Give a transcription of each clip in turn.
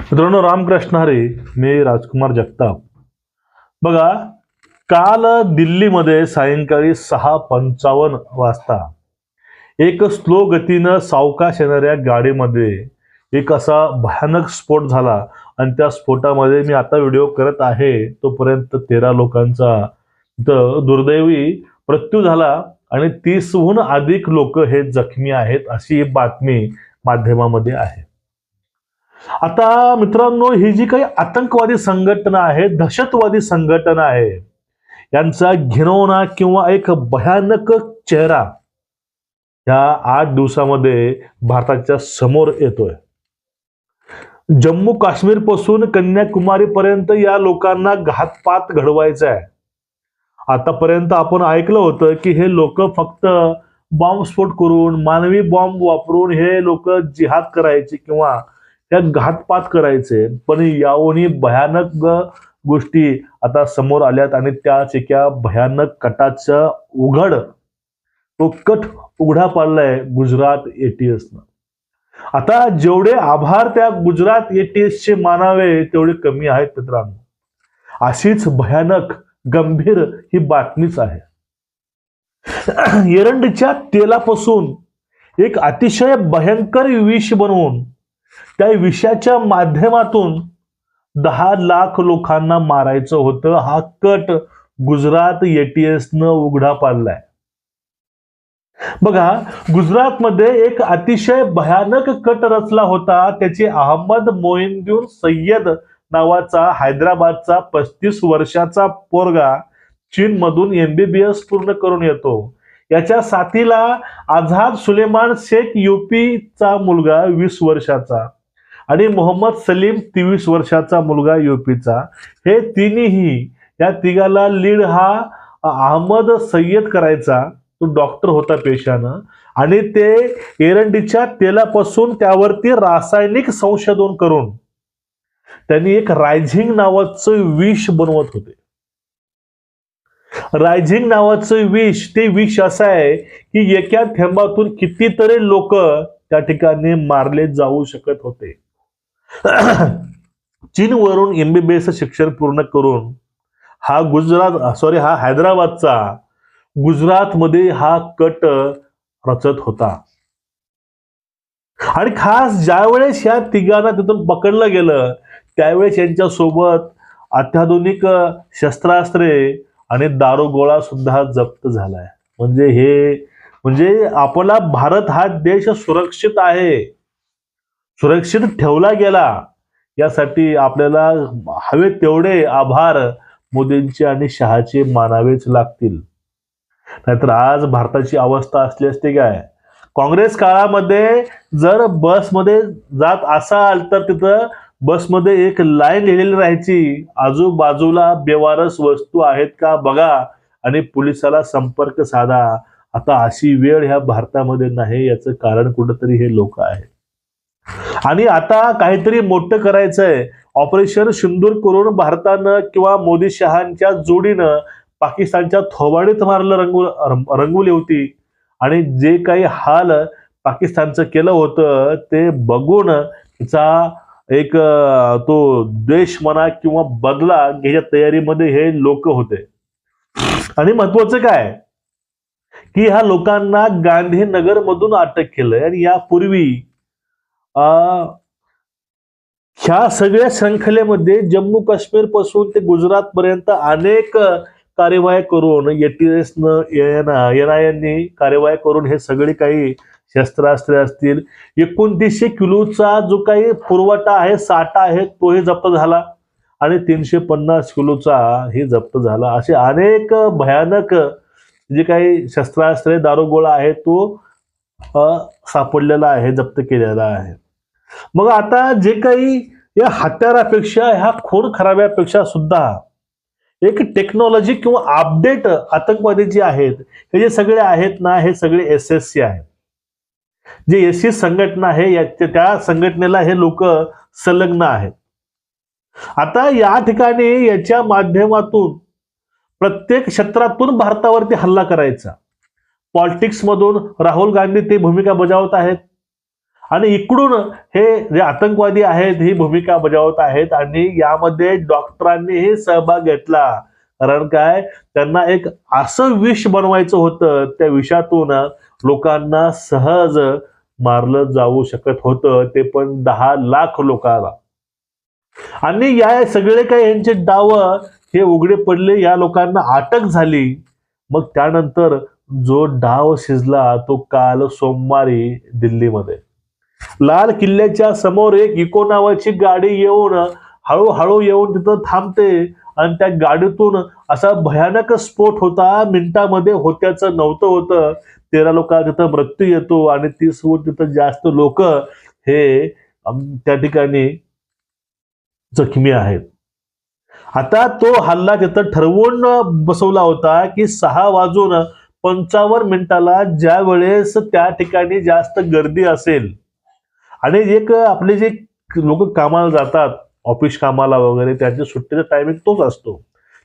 मित्रांनो रामकृष्ण हरे मी राजकुमार जगताप. बघा काल दिल्लीमध्ये सायंकाळी सहा पंचावन्न वाजता एक स्लो गतीनं सावकाश येणाऱ्या गाडीमध्ये एक असा भयानक स्फोट झाला आणि त्या स्फोटामध्ये मी आता व्हिडिओ करत आहे तोपर्यंत तेरा लोकांचा तर दुर्दैवी मृत्यू झाला आणि तीसहून अधिक लोक हे जखमी आहेत अशी बातमी माध्यमामध्ये आहे. आता मित्रांनो ही जी काही आतंकवादी संघटना आहे दहशतवादी संघटना आहे यांचा घिनवणा किंवा एक भयानक चेहरा या आठ दिवसामध्ये भारताच्या समोर येतोय. जम्मू काश्मीरपासून कन्याकुमारी पर्यंत या लोकांना घातपात घडवायचा आहे आतापर्यंत आपण ऐकलं होतं की हे लोक फक्त बॉम्बस्फोट करून मानवी बॉम्ब वापरून हे लोक जिहाद करायचे किंवा त्या घातपात करायचे पण याहूनही भयानक गोष्टी आता समोर आल्यात आणि त्याच एका भयानक कटाचं उघड तो कट उघडा पाडलाय गुजरात एटीएस न. आता जेवढे आभार त्या गुजरात एटीएस चे मानावे तेवढे कमी आहेत मित्रांनो. अशीच भयानक गंभीर ही बातमीच आहे. एरंडच्या तेलापासून एक अतिशय भयंकर विष बनवून त्या विषाच्या माध्यमातून दहा लाख लोकांना मारायचं होतं. हा कट गुजरात एटीएस न उघडा पाडलाय. बघा गुजरातमध्ये एक अतिशय भयानक कट रचला होता. त्याची अहमद मोइनुद्दीन सय्यद नावाचा हैदराबादचा पस्तीस वर्षाचा पोरगा चीनमधून एमबीबीएस पूर्ण करून येतो. याच्या साथीला आझाद सुलेमान शेख युपीचा मुलगा वीस वर्षाचा आणि मोहम्मद सलीम तेवीस वर्षाचा मुलगा युपीचा. हे तिन्ही या तिघाला लीड हा अहमद सय्यद करायचा. तो डॉक्टर होता पेशानं. आणि ते एरंडीच्या तेलापासून त्यावरती रासायनिक संशोधन करून त्यांनी एक रायझिंग नावाचं विष बनवत होते. रायझिंग नावाचं विष ते विष असं आहे की एका थेंबातून कितीतरी लोक त्या ठिकाणी मारले जाऊ शकत होते. चीनवरून एमबीबीएस शिक्षण पूर्ण करून हा गुजरात सॉरी हा हैदराबादचा गुजरातमध्ये हा कट रचत होता. आणि खास ज्यावेळेस या तिघांना तिथून पकडलं गेलं त्यावेळेस यांच्या सोबत अत्याधुनिक शस्त्रास्त्रे आणि दारुगोळा सुद्धा जप्त झालाय. म्हणजे हे म्हणजे आपला भारत हा देश सुरक्षित आहे. सुरक्षित ठेवला गेला. यासाठी आपल्याला हवे तेवढे आभार मोदींचे आणि शहाचे मानावेच लागतील. नाहीतर आज भारताची अवस्था असली असते काय? काँग्रेस काळामध्ये जर बसमध्ये जात असाल तर तिथं बसमध्ये एक लाईन लिहिलेली राहायची. आजूबाजूला बेवारस वस्तू आहेत का बघा आणि पोलिसाला संपर्क साधा. आता अशी वेळ ह्या भारतामध्ये नाही याचं कारण कुठंतरी हे लोक आहे आणि आता काहीतरी मोठं करायचंय. ऑपरेशन सिंदूर करून भारतानं किंवा मोदी शहांच्या जोडीनं पाकिस्तानच्या थोबाडीत मारलं रंगू रंगवली होती. आणि जे काही हाल पाकिस्तानचं केलं होतं ते बघून तिचा एक तो द्वेष म्हणा किंवा बदला घ्यायच्या तयारीमध्ये हे लोक होते. आणि महत्वाचं काय? की ह्या लोकांना गांधीनगर मधून अटक केलंय आणि यापूर्वी अं, ह्या सगळ्या शृंखलेमध्ये जम्मू काश्मीरपासून ते गुजरात पर्यंत अनेक कार्यवाही करून एटीएस एन आय यांनी कार्यवाही करून हे सगळे काही शस्त्रास्त्रे असतील. एकोणतीसशे किलोचा जो काही पुरवठा आहे साठा आहे तोही जप्त झाला. आणि तीनशे पन्नास किलोचा हे जप्त झाला. असे अनेक भयानक जे काही शस्त्रास्त्रे दारुगोळा आहे तो सापडलेला आहे जप्त केलेला आहे. मग आता जे काही या हत्यारापेक्षा ह्या खून खराब्यापेक्षा सुद्धा एक टेक्नॉलॉजी किंवा अपडेट आतंकवादी जे आहेत हे जे सगळे आहेत ना हे सगळे एस एस सी आहेत. जे एस सी संघटना आहे या- त्या- संघटनेला हे लोक संलग्न आहेत. आता या ठिकाणी याच्या माध्यमातून प्रत्येक क्षेत्रातून भारतावरती हल्ला करायचा. पॉलिटिक्स मधून राहुल गांधी ते भूमिका बजावत आहेत. आणि इकडून हे जे आतंकवादी आहेत ही भूमिका बजावत आहेत आणि यामध्ये डॉक्टरांनीही सहभाग घेतला. कारण काय? त्यांना एक असं विष बनवायचं होतं त्या विषातून लोकांना सहज मारलं जाऊ शकत होतं ते पण दहा लाख लोकांना. आणि या सगळे काही यांचे डाव हे उघडे पडले या लोकांना अटक झाली. मग त्यानंतर जो डाव शिजला तो काल सोमवारी दिल्लीमध्ये. लाल किल्ल्याच्या समोर एक इको नावाची गाडी येऊन हळूहळू येऊन तिथं थांबते आणि त्या गाडीतून असा भयानक स्फोट होता मिनिटामध्ये होत्याचं नव्हतं होतं. तेरा लोकांना तिथं मृत्यू येतो आणि तीसहून तिथं जास्त लोक हे त्या ठिकाणी जखमी आहेत. आता तो हल्ला तिथं ठरवून बसवला होता की सहा वाजून पंचावन्न मिनिटाला ज्या वेळेस त्या ठिकाणी जास्त गर्दी असेल आणि एक आपले जे लोक कामाला जातात ऑफिस कामाला वगैरे त्यांच्या सुट्टीचा टायमिंग तोच असतो.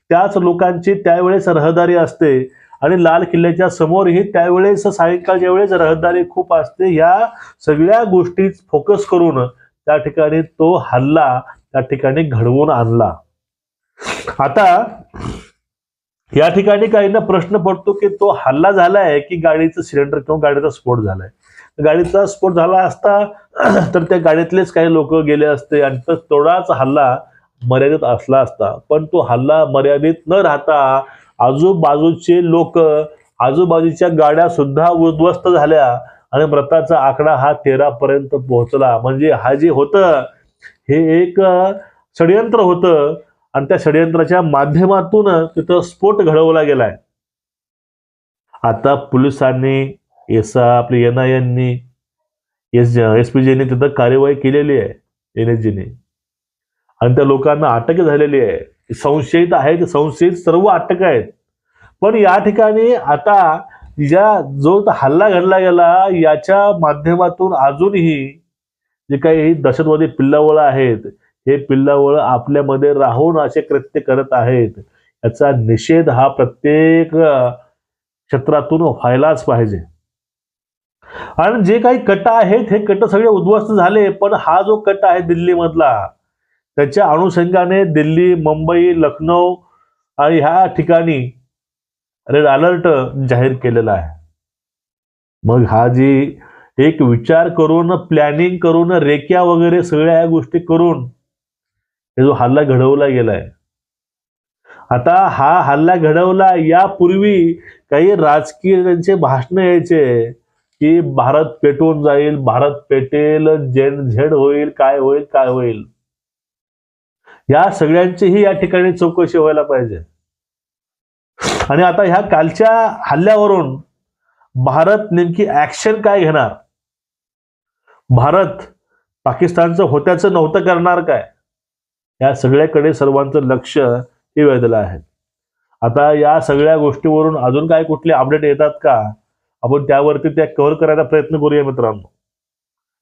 त्याच लोकांची त्यावेळेस रहदारी असते. आणि लाल किल्ल्याच्या समोरही त्यावेळेस सायंकाळच्या वेळेस रहदारी खूप असते या सगळ्या गोष्टी फोकस करून त्या ठिकाणी तो हल्ला त्या ठिकाणी घडवून आणला. आता या ठिकाणी काहींना प्रश्न पडतो की तो हल्ला झालाय की गाडीचं सिलेंडर किंवा गाडीचा स्फोट झालाय? गाडीचा स्फोट झाला असता तर त्या गाडीतलेच काही लोक गेले असते आणि तर थोडाच हल्ला मर्यादित असला असता. पण तो हल्ला मर्यादित न राहता आजूबाजूचे लोक आजूबाजूच्या गाड्या सुद्धा उद्ध्वस्त झाल्या आणि मृताचा आकडा हा तेरा पर्यंत पोहोचला. म्हणजे हा जे होतं हे एक षडयंत्र होतं आणि त्या षडयंत्राच्या माध्यमातून तिथं स्फोट घडवला गेलाय. आता पोलिसांनी एस आपले एन आय एननी एस एस पी जीने तिथं कार्यवाही केलेली आहे एन एस जीने. आणि त्या लोकांना अटक झालेली आहे. संशयित आहेत संशयित सर्व अटक आहेत. पण या ठिकाणी आता या जो हल्ला घडला गेला याच्या माध्यमातून अजूनही जे काही दहशतवादी पिल्लावळ आहेत हे पिल्लावळ आपल्यामध्ये राहून असे कृत्य करत आहेत याचा निषेध हा प्रत्येक क्षेत्रातून व्हायलाच पाहिजे. आणि जे काही कट आहेत हे कट सगळे उद्ध्वस्त झाले पण हा जो कट आहे दिल्लीमधला त्याच्या अनुषंगाने दिल्ली मुंबई लखनौ आणि ह्या ठिकाणी रेड अलर्ट जाहीर केलेला आहे. मग हा जी एक विचार करून प्लॅनिंग करून रेक्या वगैरे सगळ्या ह्या गोष्टी करून हे जो हल्ला घडवला गेलाय. आता हा हल्ला घडवला यापूर्वी काही राजकीय त्यांचे भाषण यायचे की भारत पेटून जाईल भारत पेटेल जेन झेड होईल काय होईल काय होईल. या सगळ्यांचीही या ठिकाणी चौकशी व्हायला पाहिजे. आणि आता ह्या कालच्या हल्ल्यावरून भारत नेमकी ऍक्शन काय घेणार? भारत पाकिस्तानचं होत्याचं नव्हतं करणार काय? या सगळ्याकडे सर्वांचं लक्ष हे वेधलं आहे. आता या सगळ्या गोष्टीवरून अजून काय कुठले अपडेट येतात का? आपण त्यावरती त्या कव्हर करायचा प्रयत्न करूया मित्रांनो.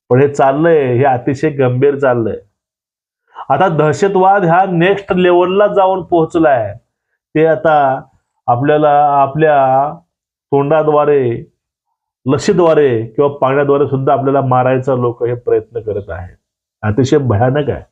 पण हे चाललंय हे अतिशय गंभीर चाललंय. आता दहशतवाद ह्या नेक्स्ट लेवलला जाऊन पोहोचलाय. ते आता आपल्याला आपल्या तोंडाद्वारे लशीद्वारे किंवा पाण्याद्वारे सुद्धा आपल्याला मारायचा लोक हे प्रयत्न करत आहेत. अतिशय भयानक आहे.